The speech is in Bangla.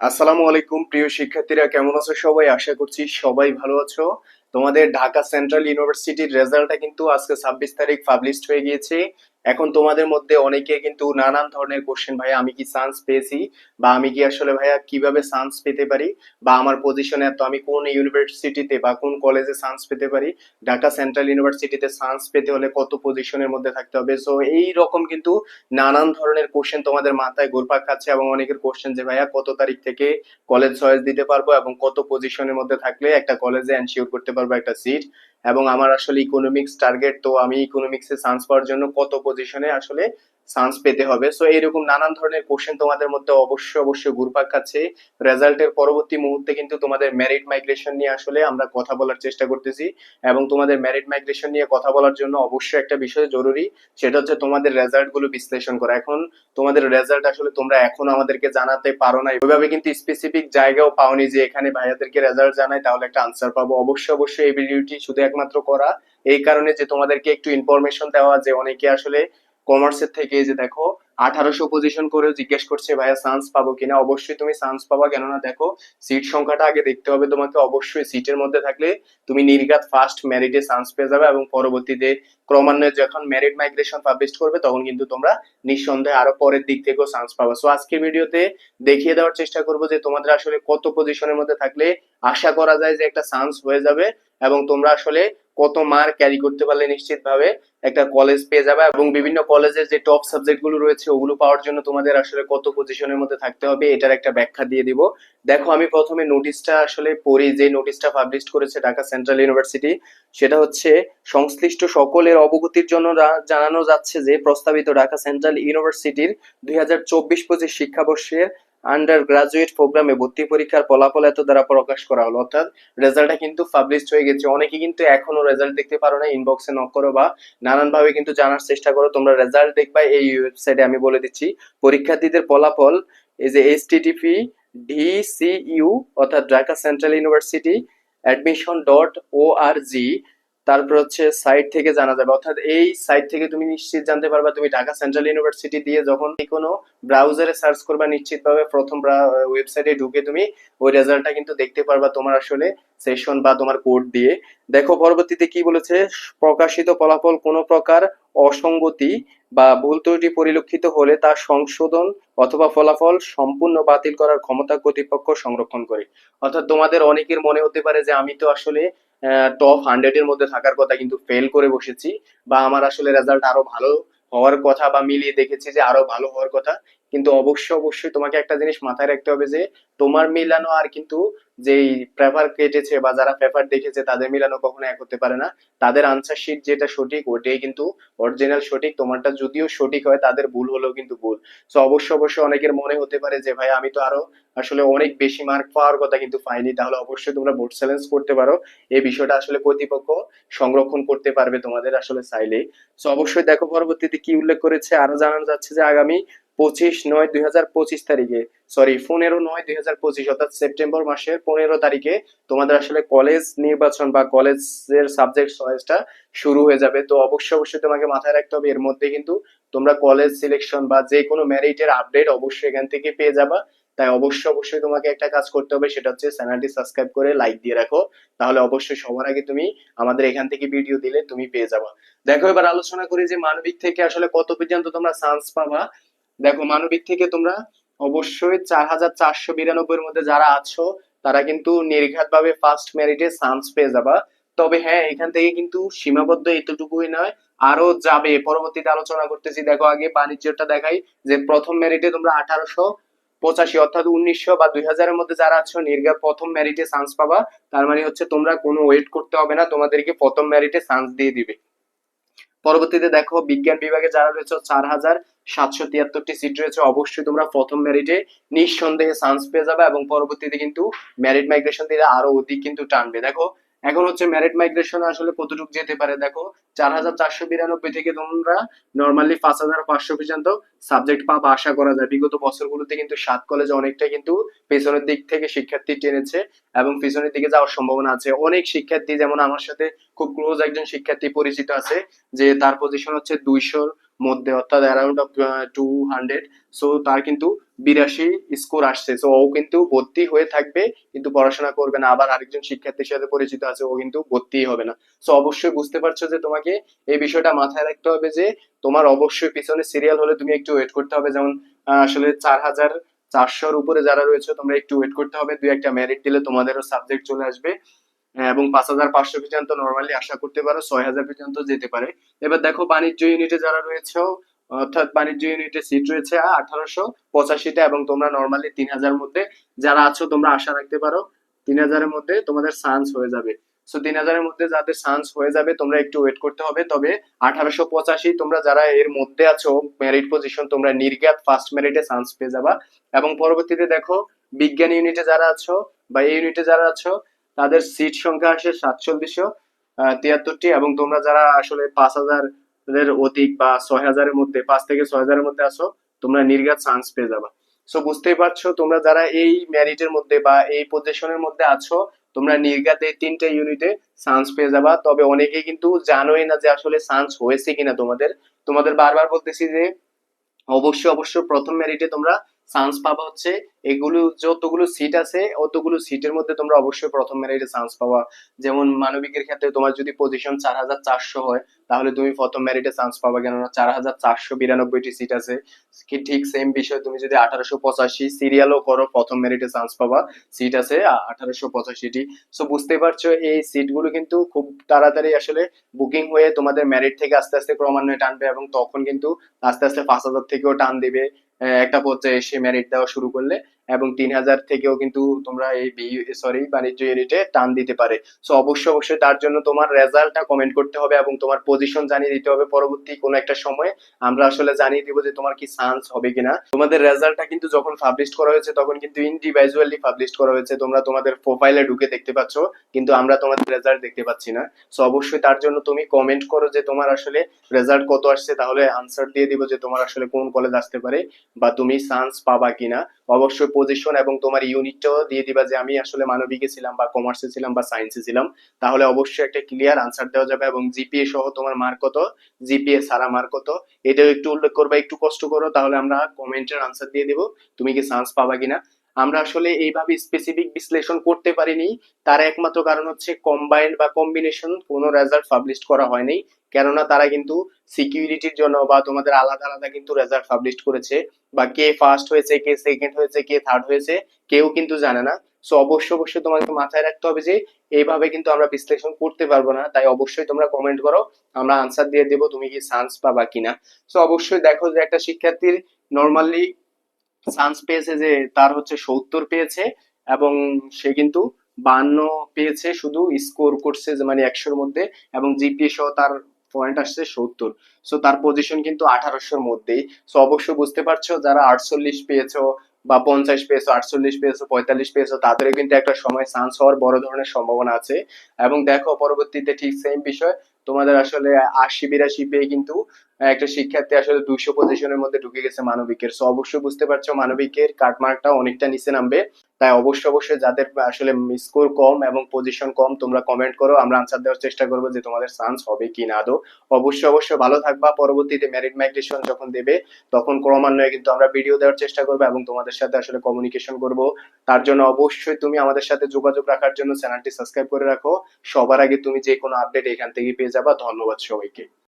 আসসালামু আলাইকুম, প্রিয় শিক্ষার্থীরা, কেমন আছো সবাই? আশা করছি সবাই ভালো আছো। তোমাদের ঢাকা সেন্ট্রাল ইউনিভার্সিটির রেজাল্টটা কিন্তু আজকে ছাব্বিশ তারিখ পাবলিশড হয়ে গিয়েছে। এখন তোমাদের মধ্যে অনেকে কিন্তু নানান ধরনের কোশ্চেন ভাইয়া, আমি কি চান্স পেয়েছি? বা আমি কি আসলে, ভাইয়া, কীভাবে চান্স পেতে পারি? বা আমার পজিশনে এত, আমি কোন ইউনিভার্সিটিতে বা কোন কলেজে চান্স পেতে পারি? ঢাকা সেন্ট্রাল ইউনিভার্সিটিতে চান্স পেতে হলে কত পজিশনের মধ্যে থাকতে হবে? সো এই রকম কিন্তু নানান ধরনের কোশ্চেন তোমাদের মাথায় ঘুরপাক খাচ্ছে এবং অনেকের কোশ্চেন যে, ভাইয়া, কত তারিখ থেকে কলেজ চয়েস দিতে পারব এবং কত পজিশনের মধ্যে থাকলে একটা কলেজে এনশিওর করতে পারব একটা সিট এবং আমার আসলে ইকোনমিক্স টার্গেট তো আমি ইকোনমিক্সে চান্স পাওয়ার জন্য কত পজিশনে আসলে চান্স পেতে হবে। সো এইরকম নানান ধরনের কোশ্চেন তোমাদের মধ্যে অবশ্যই অবশ্যই ঘুরপাক খাচ্ছে। রেজাল্টের পরবর্তী মুহূর্তে কিন্তু তোমাদের মেরিট মাইগ্রেশন নিয়ে আসলে আমরা কথা বলার চেষ্টা করতেছি। এবং তোমাদের মেরিট মাইগ্রেশন নিয়ে কথা বলার জন্য অবশ্যই একটা বিষয় জরুরি। সেটা হচ্ছে তোমাদের রেজাল্টগুলো বিশ্লেষণ করা। এখন তোমাদের রেজাল্ট আসলে তোমরা এখন আমাদেরকে জানাতে পারো না। ওইভাবে কিন্তু স্পেসিফিক জায়গাও পাওনি যে এখানে ভাইয়াদেরকে রেজাল্ট জানাই তাহলে একটা আনসার পাবো। অবশ্যই অবশ্যই এই ভিডিওটি শুধু একমাত্র করা। এই কারণে যে তোমাদেরকে একটু ইনফরমেশন দেওয়া যে অনেকে আসলে কমার্সের থেকে যে দেখো, আঠারোশো পজিশন করে জিজ্ঞেস করছে, ভাইয়া চান্স পাবো কিনা? অবশ্যই তুমি চান্স পাবা, কেননা দেখো সিট সংখ্যাটা আগে দেখতে হবে তোমাকে অবশ্যই সিটের মধ্যে থাকলে তুমি নির্ঘাত ফার্স্ট মেরিটে চান্স পেয়ে যাবে এবং পরবর্তীতে ক্রমান্বয়ে যখন মেরিট মাইগ্রেশন পাবলিশ করবে, তখন কিন্তু তোমরা নিঃসন্দেহে আরও পরের দিক থেকেও চান্স পাবা। সো আজকের ভিডিওতে দেখিয়ে দেওয়ার চেষ্টা করব যে তোমাদের আসলে কত পজিশনের মধ্যে থাকলে আশা করা যায় যে একটা চান্স হয়ে যাবে এবং তোমরা আসলে কত মার্ক ক্যারি করতে পারলে নিশ্চিতভাবে একটা কলেজ পেয়ে যাবে এবং বিভিন্ন কলেজের যে টপ সাবজেক্টগুলো রয়েছে, ওগুলো পাওয়ার জন্য তোমাদের আসলে কত পজিশনের মধ্যে থাকতে হবে এটার একটা ব্যাখ্যা দিয়ে দিব। দেখো, আমি প্রথমে নোটিশটা আসলে পড়ি, যে নোটিশটা পাবলিশ করেছে ঢাকা সেন্ট্রাল ইউনিভার্সিটি সেটা হচ্ছে সংশ্লিষ্ট সকলের অবগতির জন্য জানানো যাচ্ছে যে প্রস্তাবিত ঢাকা সেন্ট্রাল ইউনিভার্সিটির দুই হাজার চব্বিশ পঁচিশ শিক্ষাবর্ষের আন্ডার গ্রাজুয়েট প্রোগ্রামে ভর্তি পরীক্ষার ফলাফল এত দ্বারা প্রকাশ করা হলো। অর্থাৎ রেজাল্টটা কিন্তু পাবলিশড হয়ে গেছে। অনেকে কিন্তু এখনও রেজাল্ট দেখতে পারো না ইনবক্সে নক করো বা নানান ভাবে কিন্তু জানার চেষ্টা করো। তোমরা রেজাল্ট দেখবা এই ওয়েবসাইটে আমি বলে দিচ্ছি। পরীক্ষার্থীদের ফলাফল এই যে এইচটিটিপি ডিসিইউ অর্থাৎ Dhaka central university admission dot O R G তারপর হচ্ছে সাইট থেকে জানা যাবে। অর্থাৎ এই সাইট থেকে তুমি নিশ্চিত জানতে পারবা তুমি ঢাকা সেন্ট্রাল ইউনিভার্সিটি দিয়ে যখন কোনো ব্রাউজারে সার্চ করবা নিশ্চিতভাবে প্রথম ওয়েবসাইটে ঢুকে তুমি ওই রেজাল্টটা কিন্তু দেখতে পারবা তোমার আসলে সেশন বা তোমার কোড দিয়ে। দেখো পরবর্তীতে কি বলেছে? প্রকাশিত ফলাফল কোনো প্রকার অসঙ্গতি বা ভুল ত্রুটি পরিলক্ষিত হলে তা সংশোধন অথবা ফলাফল সম্পূর্ণ বাতিল করার ক্ষমতা কর্তৃপক্ষ সংরক্ষণ করে। অর্থাৎ তোমাদের অনেকের মনে হতে পারে যে আমি তো আসলে টপ হান্ড্রেড এর মধ্যে থাকার কথা কিন্তু ফেল করে বসেছি বা আমার আসলে রেজাল্ট আরও ভালো হওয়ার কথা বা মিলিয়ে দেখেছি যে আরও ভালো হওয়ার কথা। কিন্তু অবশ্যই অবশ্যই তোমাকে একটা জিনিস মাথায় রাখতে হবে যে, তোমার মিলানো আর কিন্তু যেই পেপার কেটেছে বা যারা পেপার দেখেছে, তাদের মিলানো কখনো এক হতে পারে না। তাদের আনসার শিট যেটা সঠিক, ওটাই কিন্তু অরিজিনাল সঠিক। তোমারটা যদিও সঠিক হয়, তাদের ভুল হলেও কিন্তু ভুল। তো অবশ্যই অবশ্যই অনেকের মনে হতে পারে যে, ভাই, আমি তো আরও আসলে অনেক বেশি মার্ক পাওয়ার কথা কিন্তু পাইনি। তাহলে অবশ্যই তোমরা বোর্ড চ্যালেঞ্জ করতে পারো। এই বিষয়টা আসলে কর্তৃপক্ষ সংরক্ষণ করতে পারবে তোমাদের আসলে চাইলে তো অবশ্যই দেখো পরবর্তীতে কি উল্লেখ করেছে। আরও জানানো যাচ্ছে যে, আগামী পঁচিশ নয় দুই তারিখে। সরি পনেরো নয় দুই অর্থাৎ সেপ্টেম্বর মাসের পনেরো তারিখে তোমাদের আসলে কলেজ নির্বাচন বা কলেজের সাবজেক্ট চয়েসটা শুরু হয়ে যাবে। তো অবশ্যই অবশ্যই তোমাকে মাথায় রাখতে হবে, এর মধ্যে কিন্তু তোমরা কলেজ সিলেকশন বা যে কোনো মেরিটের আপডেট অবশ্যই এখান থেকে পেয়ে যাবা। তাই অবশ্যই অবশ্যই তোমাকে একটা কাজ করতে হবে, সেটা হচ্ছে চ্যানেলটি সাবস্ক্রাইব করে লাইক দিয়ে রাখো। তাহলে অবশ্যই সবার আগে তুমি আমাদের এখান থেকে ভিডিও দিলে তুমি পেয়ে যাবা। দেখো, এবার আলোচনা করি যে মানবিক থেকে আসলে কত পর্যন্ত তোমরা চান্স পাবা। দেখো, মানবিক থেকে তোমরা অবশ্যই চার হাজার চারশো বিরানব্বইয়ের মধ্যে যারা আছো, তারা কিন্তু নির্ঘাত ভাবে ফার্স্ট মেরিটে চান্স পেয়ে যাবা। তবে হ্যাঁ এখান থেকে কিন্তু সীমাবদ্ধ এতটুকুই নয়, আরও যাবে। পরবর্তীতে আলোচনা করতেছি, দেখো আগে বাণিজ্যটা দেখাই যে প্রথম মেরিটে তোমরা আঠারোশো পঁচাশি, অর্থাৎ উনিশশো বা দুই হাজারের মধ্যে যারা আছো, নির্ঘাত প্রথম মেরিটে চান্স পাবা। তার মানে হচ্ছে তোমরা কোনো ওয়েট করতে হবে না, তোমাদেরকে প্রথম মেরিটে চান্স দিয়ে দিবে। পরবর্তীতে দেখো, বিজ্ঞান বিভাগে যারা রয়েছে, চার হাজার সাতশো তিয়াত্তরটি সিট রয়েছে। অবশ্যই তোমরা প্রথম মেরিটে নিঃসন্দেহে চান্স পেয়ে যাবে এবং পরবর্তীতে কিন্তু মেরিট মাইগ্রেশন দিয়ে আরও অধিক কিন্তু টানবে। দেখো এখন হচ্ছে মেরিট মাইগ্রেশন আসলে কতটুকু যেতে পারে দেখো? চার হাজার চারশো বিরানব্বই থেকে তোমরা নর্মালি পাঁচ হাজার পাঁচশো পর্যন্ত সাবজেক্ট পাবা আশা করা যায়। বিগত বছরগুলোতে কিন্তু সাত কলেজে অনেকটা কিন্তু পেছনের দিক থেকে শিক্ষার্থী টেনেছে এবং পিছনের দিকে যাওয়ার সম্ভাবনা আছে। অনেক শিক্ষার্থী, যেমন আমার সাথে খুব ক্লোজ একজন শিক্ষার্থী পরিচিত আছে, যে তার পজিশন হচ্ছে দুইশোর মধ্যে, অর্থাৎ around of two hundred so তার কিন্তু বিরাশি স্কোর আসছে। সো ও কিন্তু ভর্তি হয়ে থাকবে, কিন্তু পড়াশোনা করবে না। আবার আরেকজন শিক্ষার্থীর সাথে পরিচিত আছে, ও কিন্তু ভর্তি হবে না। সো অবশ্যই বুঝতে পারছ যে তোমাকে এই বিষয়টা মাথায় রাখতে হবে যে তোমার অবশ্যই পিছনে সিরিয়াল হলে তুমি একটু ওয়েট করতে হবে। যেমন আসলে চার হাজার চারশোর উপরে যারা রয়েছে, তোমরা একটু ওয়েট করতে হবে। দুই একটা মেরিট দিলে তোমাদেরও সাবজেক্ট চলে আসবে। এবং পাঁচ হাজার পাঁচশো পর্যন্ত নর্মালি আশা করতে পারো, ছয় হাজার পর্যন্ত যেতে পারে। এবার দেখো বাণিজ্য ইউনিটে যারা রয়েছে, অর্থাৎ বাণিজ্য ইউনিটে সিট রয়েছে আঠারোশো পঁচাশিটা এবং তোমরা নর্মালি তিন হাজার মধ্যে যারা আছো, তোমরা আশা রাখতে পারো, তিন হাজারের মধ্যে তোমাদের চান্স হয়ে যাবে। সো তিন হাজারের মধ্যে যাদের চান্স হয়ে যাবে, তোমরা একটু ওয়েট করতে হবে। তবে আঠারোশো পঁচাশি তোমরা যারা এর মধ্যে আছো মেরিট পজিশন তোমরা নির্গাত ফার্স্ট মেরিটে চান্স পেয়ে যাবা। এবং পরবর্তীতে দেখো, বিজ্ঞান ইউনিটে যারা আছো বা এই ইউনিটে যারা আছো তাদের সিট সংখ্যা আসে সাতচল্লিশশো তিয়াত্তরটি এবং তোমরা যারা আসলে পাঁচ হাজারের অধিক বা ছয় হাজারের মধ্যে, পাঁচ থেকে ছয় হাজারের মধ্যে আসো তোমরা নির্ঘাত চান্স পেয়ে যাবা। সো বুঝতেই পারছ, তোমরা যারা এই ম্যারিটের মধ্যে বা এই পজিশনের মধ্যে আছো, তোমরা নির্গাত এই তিনটে ইউনিটে চান্স পেয়ে যাবা। তবে অনেকে কিন্তু জানোই না যে আসলে চান্স হয়েছে কিনা তোমাদের। তোমাদের বারবার বলতেছি যে, অবশ্যই অবশ্যই প্রথম মেরিটে তোমরা চান্স পাবা হচ্ছে এগুলো যতগুলো সিট আছে, অতগুলো সিটের মধ্যে তোমরা অবশ্যই প্রথম মেরিটে চান্স পাওয়া যেমন মানবিকের ক্ষেত্রে তোমার যদি পজিশন চার হাজার চারশো হয়, তাহলে তুমি প্রথম মেরিটে চান্স পাবা। কেননা চার হাজার চারশো বিরানব্বইটি সিট আছে। কি ঠিক সেম বিষয়, তুমি যদি আঠারোশো পঁচাশি সিরিয়ালও করো, প্রথম মেরিটে চান্স পাবা। সিট আছে আঠারোশো পঁচাশিটি। সো বুঝতে পারছ, এই সিটগুলো কিন্তু খুব তাড়াতাড়ি আসলে বুকিং হয়ে তোমাদের মেরিট থেকে আস্তে আস্তে ক্রমান্বয়ে টানবে এবং তখন কিন্তু আস্তে আস্তে পাঁচ হাজার থেকেও টান দিবে একটা পর্যায়ে এসে মেরিট দেওয়া শুরু করলে। এবং তিন হাজার থেকেও কিন্তু তোমরা এই সরি বাণিজ্য ইউনিটে টান দিতে পারে। সো অবশ্যই অবশ্যই তার জন্য তোমার রেজাল্টটা কমেন্ট করতে হবে এবং তোমার পজিশন জানিয়ে দিতে হবে। পরবর্তী কোনো একটা সময় আমরা আসলে জানিয়ে দিব যে তোমার কি চান্স হবে কিনা। তোমাদের রেজাল্টটা কিন্তু যখন পাবলিশ করা হয়েছে, তখন কিন্তু ইন্ডিভিজুয়ালি পাবলিশ করা হয়েছে। তোমরা তোমাদের প্রোফাইলে ঢুকে দেখতে পাচ্ছ, কিন্তু আমরা তোমাদের রেজাল্ট দেখতে পাচ্ছি না। সো অবশ্যই তার জন্য তুমি কমেন্ট করো যে তোমার আসলে রেজাল্ট কত আসছে, তাহলে আনসার দিয়ে দিব যে তোমার আসলে কোন কলেজ আসতে পারে বা তুমি চান্স পাবা কিনা। অবশ্যই পজিশন এবং তোমার ইউনিটটাও দিয়ে দিবা যে আমি আসলে মানবিকে ছিলাম বা কমার্সে ছিলাম বা সায়েন্সে ছিলাম, তাহলে অবশ্যই একটা ক্লিয়ার আনসার দেওয়া যাবে এবং জিপিএ সহ তোমার মার্ক কত জিপিএ সারা মার্ক কত, এটাও একটু উল্লেখ করবা, একটু কষ্ট করো, তাহলে আমরা কমেন্টের আনসার দিয়ে দেবো, তুমি কি চান্স পাবা কিনা। আমরা আসলে এইভাবে স্পেসিফিক বিশ্লেষণ করতে পারিনি। তার একমাত্র কারণ হচ্ছে কম্বাইন্ড বা কম্বিনেশন কোনো রেজাল্ট পাবলিশ করা হয়নি। কেননা তারা কিন্তু সিকিউরিটির জন্য বা তোমাদের আলাদা আলাদা কিন্তু রেজাল্ট পাবলিশ করেছে। বা কে ফার্স্ট হয়েছে, কে সেকেন্ড হয়েছে, কে থার্ড হয়েছে, কেউ কিন্তু জানে না। সো অবশ্যই অবশ্যই তোমাকে মাথায় রাখতে হবে যে, এইভাবে কিন্তু আমরা বিশ্লেষণ করতে পারব না। তাই অবশ্যই তোমরা কমেন্ট করো, আমরা আনসার দিয়ে দেবো তুমি কি চান্স পাবা কিনা। সো অবশ্যই দেখো যে একটা শিক্ষার্থীর নর্মালি চান্স পেয়েছে যে তার হচ্ছে সত্তর পেয়েছে এবং সে কিন্তু বান্ন পেয়েছে শুধু স্কোর করছে যে মানে একশোর মধ্যে এবং জিপিএ সহ তার পয়েন্ট আসছে সত্তর। সো তার পজিশন কিন্তু আঠারোশোর মধ্যেই। সো অবশ্যই বুঝতে পারছ, যারা আটচল্লিশ পেয়েছ বা পঞ্চাশ পেয়েছ, আটচল্লিশ পেয়েছ, পঁয়তাল্লিশ পেয়েছ, তাদেরও কিন্তু একটা সময় চান্স হওয়ার বড় ধরনের সম্ভাবনা আছে। এবং দেখো, পরবর্তীতে ঠিক সেম বিষয়, তোমাদের আসলে আশি, বিরাশি পেয়ে কিন্তু একটা শিক্ষার্থী আসলে দুইশো পজিশনের মধ্যে ঢুকে গেছে মানবিকের। সো অবশ্যই বুঝতে পারছ, মানবিকের কাটমার্কটা অনেকটা নিচে নামবে। তাই অবশ্যই অবশ্যই যাদের আসলে স্কোর কম এবং পজিশন কম, তোমরা কমেন্ট করো, আমরা আনসার দেওয়ার চেষ্টা করব যে তোমাদের চান্স হবে কি না। আদৌ অবশ্যই অবশ্যই ভালো থাকবা। পরবর্তীতে মেরিট মাইগ্রেশন যখন দেবে, তখন ক্রমান্বয়ে কিন্তু আমরা ভিডিও দেওয়ার চেষ্টা করব এবং তোমাদের সাথে আসলে কমিউনিকেশন করব। তার জন্য অবশ্যই তুমি আমাদের সাথে যোগাযোগ রাখার জন্য চ্যানেলটি সাবস্ক্রাইব করে রাখো। সবার আগে তুমি যে কোনো আপডেট এখান থেকে পেয়ে যাবা। ধন্যবাদ সবাইকে।